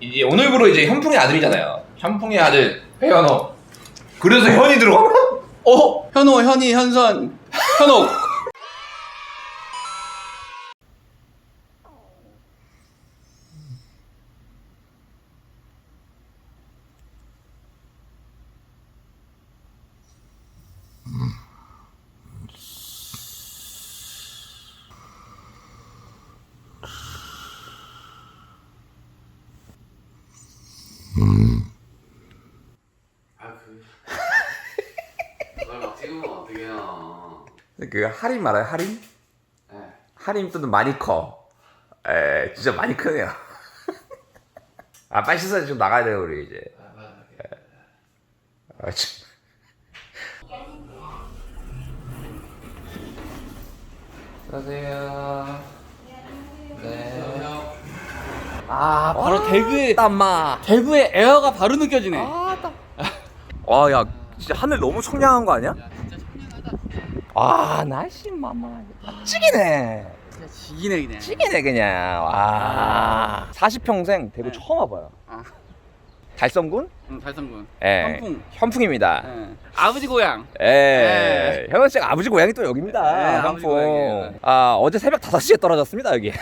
이제 오늘부로 이제 현풍의 아들이잖아요. 현풍의 아들 배현호. 그래서 현이 들어가면 어 현호 현이 현선 현옥 아그 그걸 막 찍으면 어떡해요 그 할인 말아요 할인? 네. 할인 또는 많이 커. 에 진짜 많이 크네요. 아 빨리 씻어 좀 나가야 돼요 우리 이제. 아, 맞아. 아, 참. 안녕하세요. 네. 아 바로 대구에 땀마. 대구의 에어가 바로 느껴지네 와, 야, 진짜 하늘 너무 청량한 거 아니야? 와, 날씨 만만. 찌기네. 진짜 지기네 그냥 찌기네 그냥. 와. 40평생 대구 네. 처음 와봐요. 아. 달성군? 응, 달성군 예. 현풍. 현풍입니다. 예. 아버지 고향 예. 네. 현원 씨가 아버지 고향이 또 여기입니다. 네, 아버지 고향이에요. 아, 어제 새벽 5시에 떨어졌습니다, 여기.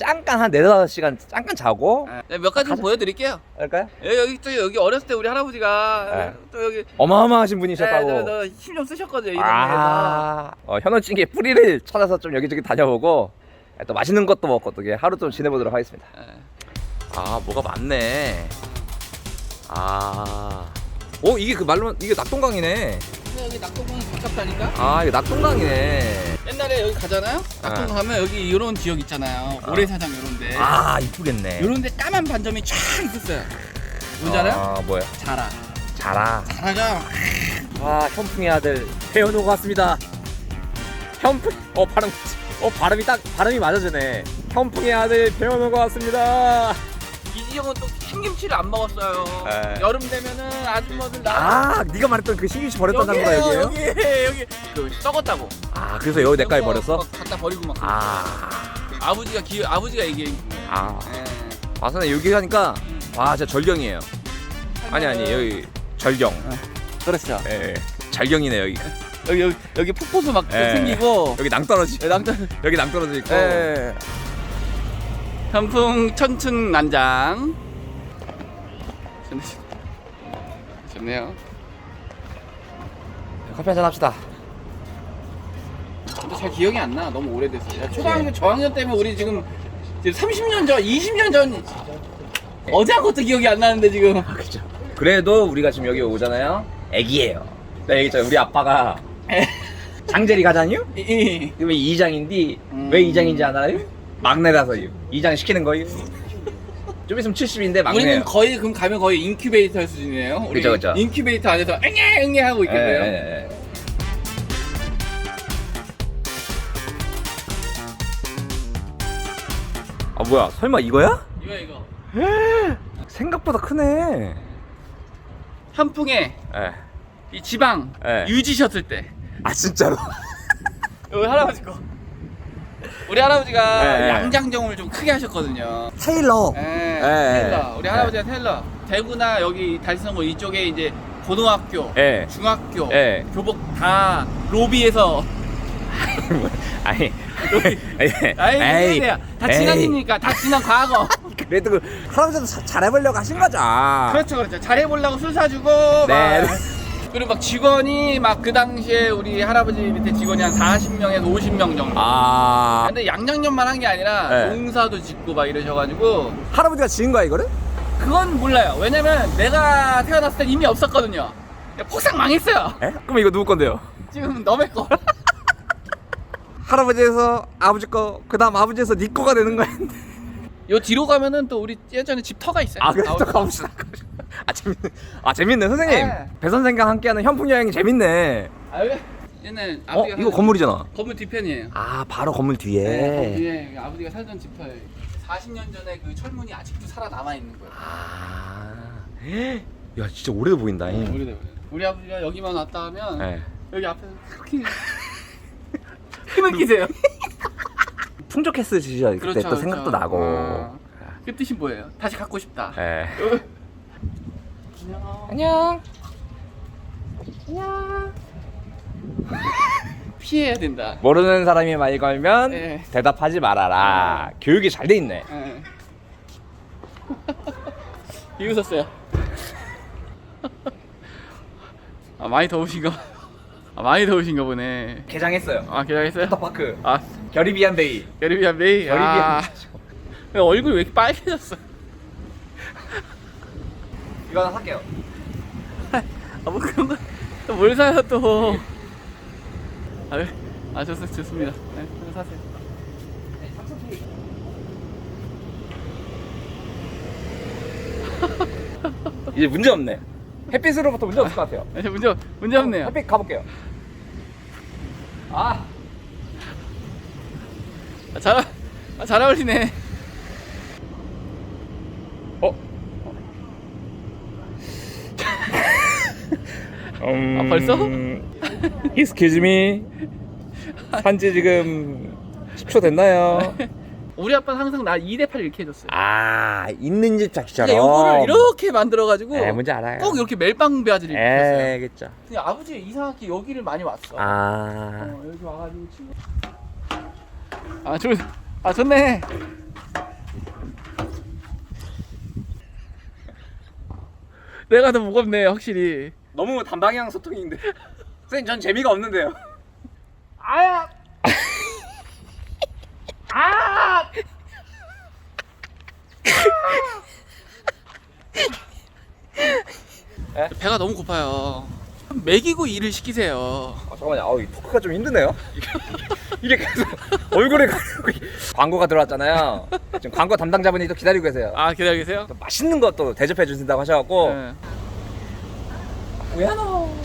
잠깐 한 4, 5시간 잠깐 자고. 예. 네, 몇 가지 좀 보여드릴게요 할까요? 예, 여기 또 여기 어렸을 때 우리 할아버지가 네. 또 여기 어마어마하신 분이셨다고. 네, 힘좀 쓰셨거든요 이 동네에서 아, 어, 현원찡의 뿌리를 찾아서 좀 여기저기 다녀보고 또 맛있는 것도 먹고 또 하루 좀 지내보도록 하겠습니다. 예. 아, 뭐가 많네. 아, 오 이게 그 말로 이게 낙동강이네. 근데 여기 낙동강이 가깝다니까 아, 이게 낙동강이네. 옛날에 여기 가잖아요 낙동강 가면 여기 이런 지역 있잖아요 아. 모래사장 이런데 아, 이쁘겠네. 이런데 까만 반점이 쫙 있었어요 뭔지 알아요? 아, 뭐야? 자라 자라. 자라가 아, 현풍의 아들 배현우가 왔습니다. 현풍, 어 발음, 어 발음이 딱 발음이 맞아주네. 현풍의 아들 배현우가 왔습니다. 이 지역은 또 흰김치를 안 먹었어요 에. 여름 되면은 아줌마들 나 아, 네가 말했던 그 신김치 버렸던 장소가 여기예요? 여기 여기 그 썩었다고 아, 그래서 여기 내까지 버렸어? 막 갖다 버리고 막 아, 아버지가 기 아버지가 얘기해 아, 예. 와서는 여기 가니까 와, 진짜 절경이에요. 아니 아니 여기 절경. 그렇죠 예, 예. 절경이네 여기. 여기 여기, 여기 폭포수 막 예. 생기고 여기 낭떠러지. 예, 낭떠 여기 낭떠러지 있고. 예. 현풍 천춘 난장 좋네 좋네요 커피 한잔 합시다. 근데 잘 기억이 안 나. 너무 오래됐어. 야, 초등학교 저학년 때면 우리 지금, 지금 30년 전, 20년 전 어제 한 것도 기억이 안 나는데 지금. 그죠. 그래도 우리가 지금 여기 오잖아요. 애기예요. 내가 얘기했잖아. 우리 아빠가 장재리 가잖요? 이- 이- 그러면 이장인데 음. 왜 이장인지 알아요? 막내라서 요. 이장 시키는 거예요. 좀 있으면 70인데 막내예요. 우리는 거의 그럼 가면 거의 인큐베이터 수준이에요. 우리 그죠, 그죠. 인큐베이터 안에서 앵애 앵애 하고 있겠네요. 예, 예, 예. 아 뭐야? 설마 이거야? 이거 이거. 생각보다 크네. 현풍에 예. 이 지방 예. 유지셨을 때 아 진짜로? 우리 할아버지 거. 우리 할아버지가 예, 예. 양장정을 좀 크게 하셨거든요. 테일러. 예, 예. 테일러. 우리 할아버지가 테일러. 대구나 여기 달성고 이쪽에 이제 고등학교, 예. 중학교, 예. 교복 다 로비에서 아니. 예. 아이 에이, 에이, 다 에이. 지난 일이니까 다 지난 과거. 그래도 그 할아버지도 자- 잘해보려고 하신 거죠. 그렇죠, 그렇죠. 잘해보려고 술 사주고. 네. 막. 그리고 막 직원이 막 그 당시에 우리 할아버지 밑에 직원이 한 40명에서 50명 정도. 아. 근데 양장년만 한 게 아니라 네. 농사도 짓고 막 이러셔가지고 할아버지가 지은 거야 이거를? 그건 몰라요. 왜냐면 내가 태어났을 때 이미 없었거든요. 폭삭 망했어요. 에? 그럼 이거 누구 건데요? 지금 너의 거. 할아버지에서 아버지 거, 그 다음 아버지에서 네 거가 되는 거야. 요 뒤로 가면은 또 우리 예전에 집터가 있어요. 아, 그래 또 가봅시다. 아 재밌네. 아 재밌네 선생님. 네. 배 선생과 함께하는 현풍 여행이 재밌네. 아, 여기 얘는 어 아버지가 이거 살던- 건물이잖아. 건물 뒤편이에요. 아 바로 건물 뒤에. 네, 거기 뒤에 아버지가 살던 집터예요. 40년 전에 그 철문이 아직도 살아 남아 있는 거예요. 아. 야 진짜 오래돼 보인다. 우리 우리 우리 아버지가 여기만 왔다 하면 네. 여기 앞에서 그렇게 힘을 끼세요. 풍족했으시죠 그때 그렇죠, 또 생각도 그렇죠. 나고. 어. 그 뜻이 뭐예요? 다시 갖고 싶다. 예. 안녕. 안녕. 피해야 된다. 모르는 사람이 말 걸면 예. 대답하지 말아라. 교육이 잘 돼 있네. 예. 비웃었어요. 아 많이 더우신가? 아 많이 더우신가 보네. 개장했어요. 아 기다렸어요? 워터파크. 아 결의비한 데이. 여리비안 메이. 여리비안 아, 야, 얼굴이 왜 이렇게 빨개졌어? 이거 할게요. 아 뭐 그런 거뭘 사요 또? 아, 네. 아 좋습 좋습니다. 네, 그거 사세요. 이제 문제 없네. 햇빛으로부터 문제 없을 것 같아요. 네, 문제 문제 없네요. 햇빛 가볼게요. 아, 아, 잘, 아, 잘 어울리네. 어? 음... 아, 벌써? Excuse me. 산지 지금 10초 됐나요? 우리 아빠는 항상 나 2대8 이렇게 해줬어요. 아, 있는 집 자기처럼. 그러니까 요거를 이렇게 만들어가지고 에, 뭔지 알아요. 꼭 이렇게 멜빵 벼지를 입혔어요. 에겠죠. 근데 아버지 이상하게 여기를 많이 왔어. 아, 어, 여기 와가지고 친구. 아, 좋, 아 좋네. 내가 더 무겁네 확실히. 너무 단방향 소통인데. 선생님, 전 재미가 없는데요. 아야. 아. 배가 너무 고파요. 먹이고 일을 시키세요. 아, 잠깐만요. 아우, 이 토크가 좀 힘드네요. 이게 계속 얼굴에 가리고 이- 광고가 들어왔잖아요. 지금 광고 담당자분이 또 기다리고 계세요. 아 기다려 계세요? 또 맛있는 것도 대접해 주신다고 하셔갖고 네. 우야노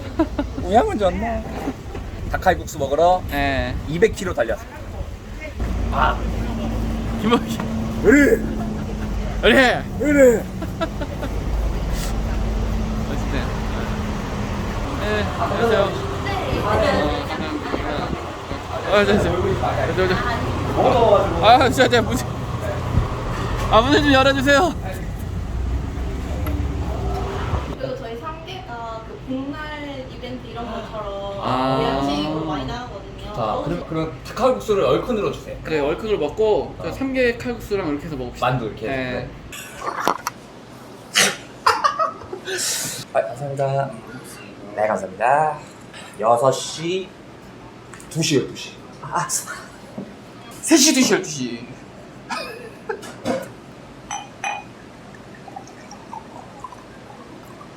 우야면 좋나 닭칼국수 먹으러 네. 200km 달렸어요. 아, 김학기. 으르 그래. 으르. 멋있네. 네. 안녕하세요. 아, 저, 저, 저, 저. 아, 진짜, 진짜 문. 아, 문을 좀 열어주세요. 그리고 저희 상계가 그 복날 이벤트 이런 것처럼 아. 양식으로 많이 나가거든요. 자, 그럼 그럼 닭칼국수를 얼큰으로 주세요. 그래, 얼큰을 먹고 그 삼계 칼국수랑 이렇게 해서 먹읍시다. 만두 이렇게. 네. 해서. 아, 감사합니다. 네, 감사합니다. 6시 2시요, 2시. 아, 3시, 2시, 12시.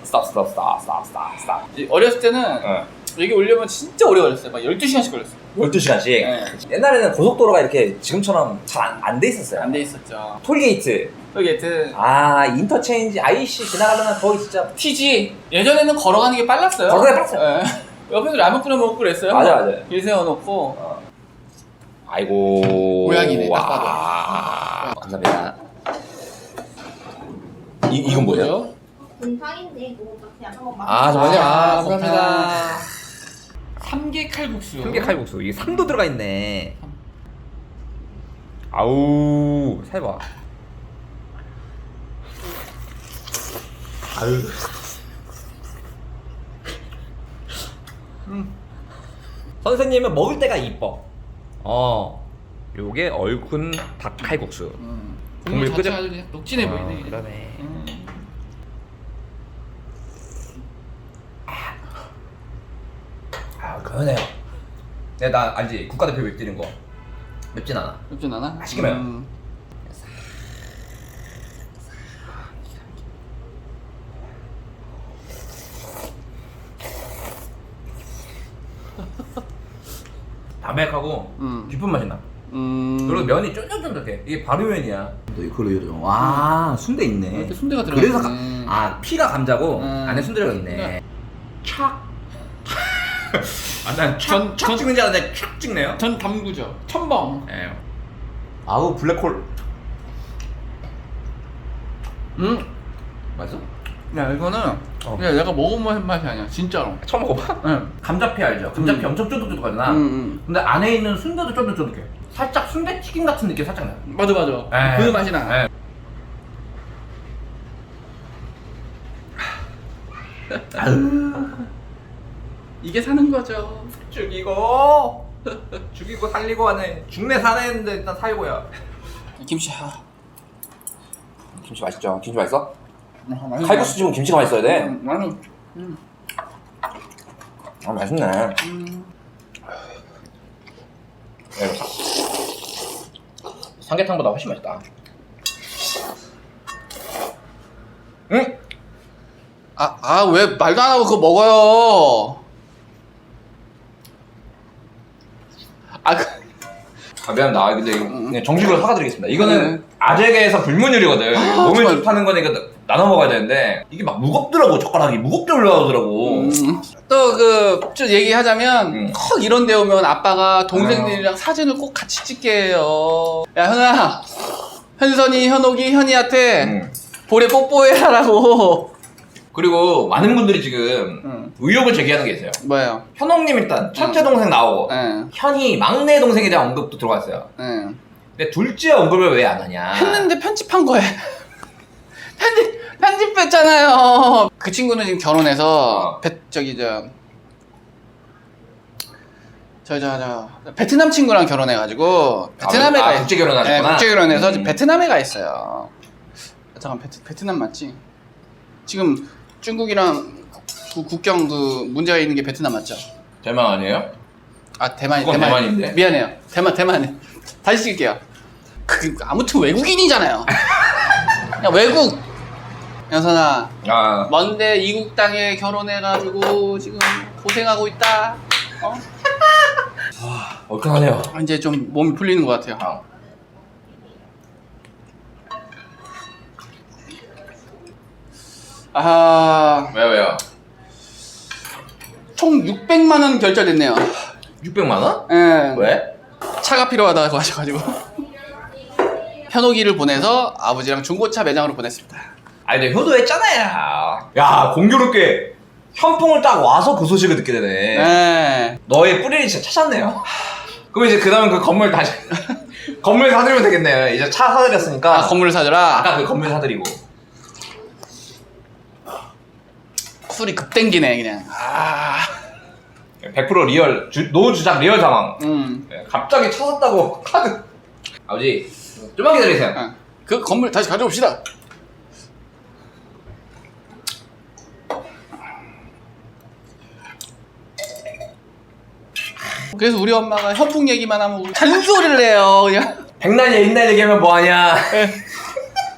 스탑, 스탑, 스탑, 스탑, 스탑, 스탑. 어렸을 때는 어. 여기 오려면 진짜 오래 걸렸어요. 막 12시간씩 걸렸어요. 12시간씩. 네. 옛날에는 고속도로가 이렇게 지금처럼 잘 안 돼 있었어요. 안 돼 있었죠. 톨게이트. 하여튼 아, 인터체인지 IC 지나가려면 거기 진짜 TG 예전에는 걸어가는 게 빨랐어요. 걸어가는 게 빨랐어요. 예. 옆에서 라면 끓여 먹고 그랬어요. 맞아, 맞아. 길 세워놓고 아이고. 고양이네, 딱 와. 감사합니다. 이, 이건 뭐예요? 곰탕인데 그거 그냥 한번 맛. 아, 정말요? 아, 아, 감사합니다. 삼계 칼국수. 삼계 칼국수. 이게 삼도 들어가 있네. 아우, 살 봐. 아유. 음. 선생님은 먹을 때가 이뻐. 어. 요게 얼큰 닭칼국수. 음. 국물 국물 끓여- 자체가 아주 그냥 녹진해 어, 보이네. 그러네. 음. 아, 그러네요. 네, 나 알지. 국가대표 맵 뛰는 거. 맵진 않아. 맵진 않아? 맛있게 매요. 음. 담백하고 음. 깊은 맛이 나. 음. 그리고 면이 쫀쫀쫀쫀해. 이게 발효면이야. 또 이걸로 이거 와 순대 있네. 이렇게 순대가 들어가 그래서 있네. 가, 아 피가 감자고 음. 안에 순대가 있네. 그래. 촥. 아난 전- 촥, 촥 전- 찍는 줄 알았는데 촥 찍네요. 전 담구죠. 첨벙. 예. 아우 블랙홀. 음. 맛있어? 야 이거는 어. 그냥 내가 먹어본 맛이 아니야 진짜로 처음 먹어봐? 응. 감자피 알죠? 감자피 음. 엄청 쫀득쫀득하잖아. 음, 음. 근데 안에 있는 순대도 쫀득쫀득해. 살짝 순대튀김 같은 느낌 살짝 나. 맞아 맞아 에이. 그 맛이 나 네. 이게 사는 거죠 죽이고 죽이고 살리고 하네. 죽네 사네 했는데 일단 살고야. 김치야 아. 김치 맛있죠? 김치 맛있어? 맛있네. 칼국수 집은 김치가 맛있어야 돼. 음, 맛있- 아 맛있네. 음. 네. 삼계탕보다 훨씬 맛있다. 응? 아, 아, 왜 말도 안 하고 그거 먹어요? 아, 그, 아 미안합니다. 아, 근데 이거 그냥 정식으로 사과드리겠습니다. 이거는 네. 아재계에서 불문율이거든. 아, 정말. 좋다는 거니까 나눠 먹어야 되는데 이게 막 무겁더라고 젓가락이 무겁게 올라오더라고. 음. 또 그, 좀 얘기하자면, 음. 꼭 이런 데 오면 아빠가 동생들이랑 사진을 꼭 같이 찍게 해요. 야, 현아. 현선이, 현옥이, 현이한테 음. 볼에 뽀뽀해라라고. 그리고 많은 분들이 지금 음. 의혹을 제기하는 게 있어요. 뭐예요? 현옥님 일단 첫째 동생 나오고 예, 현이 막내 동생에 대한 언급도 들어갔어요. 예. 근데 둘째 언급을 왜 안 하냐? 했는데 편집한 거예요. 편집 편집했잖아요. 그 친구는 지금 결혼해서 베, 저기 저. 저, 저, 저, 베트남 친구랑 결혼해가지고, 베트남에 아, 가 아, 있- 국제 결혼하셨구나. 네, 국제 결혼해서 지금 음. 베트남에 가 있어요. 잠깐, 베트, 베트남 맞지? 지금 중국이랑 그 국경 그 문제가 있는 게 베트남 맞죠? 대만 아니에요? 아, 대만이, 그건 대만. 대만인데. 미안해요. 대만, 대만이. 다시 쓸게요. 그, 아무튼 외국인이잖아요. 그냥 외국. 여선아, 아 먼데 이국 땅에 결혼해가지고 지금 고생하고 있다. 어? 얼큰하네요. 이제 좀 몸이 풀리는 것 같아요. 아. 아, 왜요 왜요? 총 600만 원 결제됐네요. 600만 원? 예. 왜? 차가 필요하다고 하셔가지고. 현옥이를 보내서 아버지랑 중고차 매장으로 보냈습니다. 아니 근데 효도했잖아요. 야 공교롭게 현풍을 딱 와서 그 소식을 듣게 되네. 네. 너의 뿌리를 진짜 찾았네요. 그럼 이제 그 다음에 그 건물 다시 건물 사드리면 되겠네요. 이제 차 사드렸으니까 아, 건물을 사줘라. 아까 그 건물 사드리고 술이 급 땡기네, 그냥. 아, 100% 리얼 주, 노 주작 리얼 상황. 음. 네, 갑자기 차 샀다고 카드. 아버지 좀만 기다리세요. 어. 그 건물 다시 가져옵시다. 그래서 우리 엄마가 현풍 얘기만 하면 우리 잔소리를 해요. 그냥 백날 옛날 얘기하면 뭐하냐.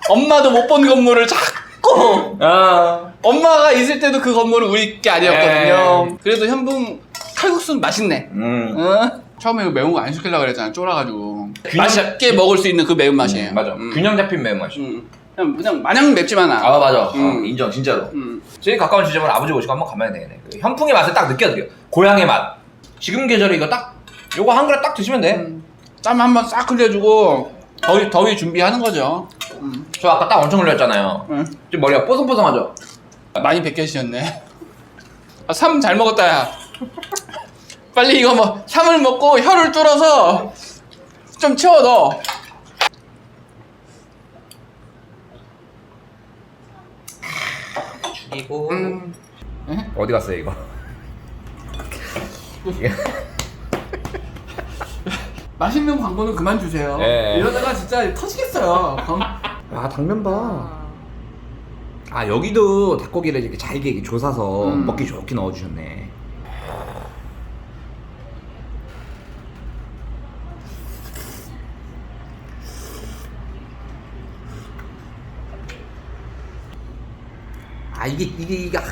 엄마도 못 본 건물을 자꾸 아 엄마가 있을 때도 그 건물은 우리 게 아니었거든요. 에이. 그래도 현풍 칼국수는 맛있네. 음. 어? 처음에 그 매운 거 안 시키려고 그랬잖아. 쫄아가지고 균형- 맛있게 먹을 수 있는 그 매운 맛이에요. 맞아. 음. 균형 잡힌 매운맛이. 음. 그냥, 그냥 마냥 맵지만 않아. 아 맞아. 음. 어, 인정 진짜로. 음. 제일 가까운 지점을 아버지 모시고 한번 가면 되겠네. 그 현풍의 맛을 딱 느껴드려. 고향의 맛. 지금 계절에 이거 딱 요거 한 그릇 딱 드시면 돼. 음. 땀한번 싹 흘려주고 더위 더위 준비하는 거죠. 음. 저 아까 딱 엄청 흘렸잖아요. 응. 지금 머리가 뽀송뽀송하죠? 많이 벗겨지셨네. 아, 삼 잘 먹었다 야. 빨리 이거 뭐 삼을 먹고 혀를 뚫어서 좀 채워 넣어. 죽이고. 음. 어디 갔어요 이거? 맛있는 광고는 그만 주세요. 네. 이러다가 진짜 터지겠어요. 광- 아 당면 봐. 아 여기도 닭고기를 이렇게 잘게 이렇게 조사서 음. 먹기 좋게 넣어주셨네. 아 이게 이게 이게 아.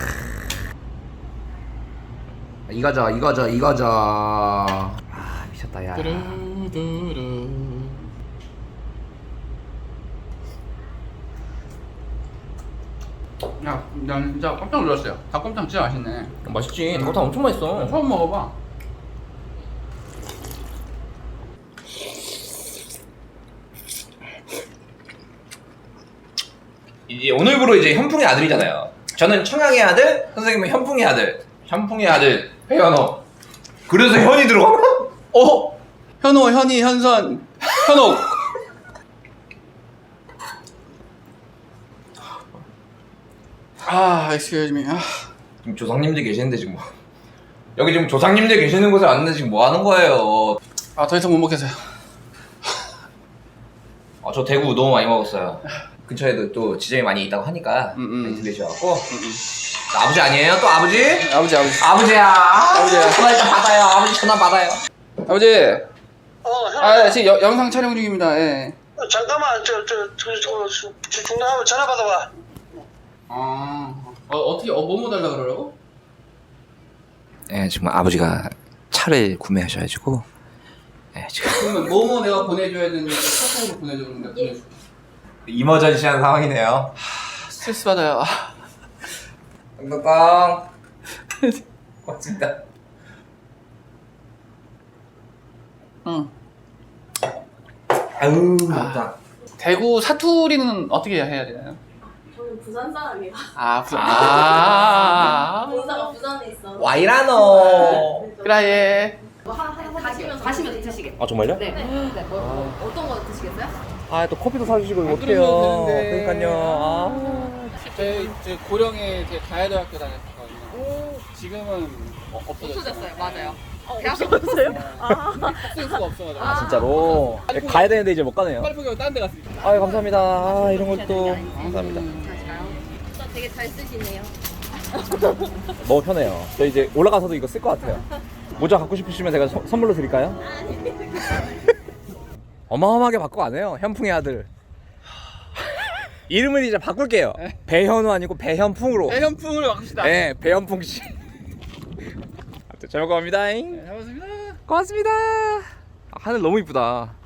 이거죠 이거죠 이거죠. 아 미쳤다 야. 두루두루. 야, 난 진짜 깜짝 놀랐어요. 닭곰탕 진짜 맛있네. 맛있지. 닭고탕 엄청 맛있어. 처음 먹어봐. 이제 오늘부로 이제 현풍의 아들이잖아요. 저는 청양의 아들, 선생님은 현풍의 아들. 현풍의 아들 회연호. 그래서 현이 들어가면 어? 현호, 현이, 현선, 현옥. 아, excuse me. 아, 지금 조상님들 계시는데 지금 뭐 여기 지금 조상님들 계시는 곳에 왔는데 지금 뭐 하는 거예요? 아 더 이상 못 먹겠어요. 아, 저 대구 너무 많이 먹었어요. 근처에도 또 지점이 많이 있다고 하니까 음, 음. 많이 들리셔갖고 또 아버지 아니에요? 또 아버지? 아버지 아버지 아버지야. 아버지야. 전화 일단 받아요. 아버지 전화 받아요. 아버지. 어, 형. 아 지금 여- 영상 촬영 중입니다. 예. 어, 잠깐만, 저, 저, 저, 저, 저, 저 중단하면 전화 받아봐. 아 어, 어떻게 어, 뭐뭐 달라 그러라고? 네, 지금 아버지가 차를 구매하셔가지고 네, 지금 그러면 뭐뭐 내가 보내줘야 되는데 카톡으로 보내줘 그러는데 보내줘. 이머전시한 상황이네요. 스트레스 받아요. 똥 똥똥. 고맙습니다. 응. 아유, 감사. 대구 사투리는 어떻게 해야 되나요? 저는 부산 사람이라 아 부산. 아. 본사가 부산에 있어. 와이라노. 그래. 뭐 하나 하나 가시면 가시면 드시겠. 아 정말요? 네. 네. 네. 뭐, 뭐, 어떤 거 드시겠어요? 아 또 커피도 사주시고. 그러면 되는데. 그러니까요. 아. 저희 저 고령에 제 가야대학교 다녔었거든요. 지금은 어, 없어졌어요. 없어졌어요. 맞아요. 학생 수가 없어가지고. 아 진짜로 가야 되는데 이제 못 가네요. 빨리 포기하고 딴 데 갔습니다. 아 감사합니다. 아 이런 것도 감사합니다. 저 되게 잘 쓰시네요. 너무 편해요. 저 이제 올라가서도 이거 쓸 것 같아요. 모자 갖고 싶으시면 제가 서- 선물로 드릴까요? 어마어마하게 바꿔 안 해요. 현풍의 아들. 이름을 이제 바꿀게요. 배현우 아니고 배현풍으로. 대현풍을 바꿉시다. 네, 배현풍 씨. 잘 먹고 갑니다. 네, 잘 봤습니다. 고맙습니다. 아, 하늘 너무 이쁘다.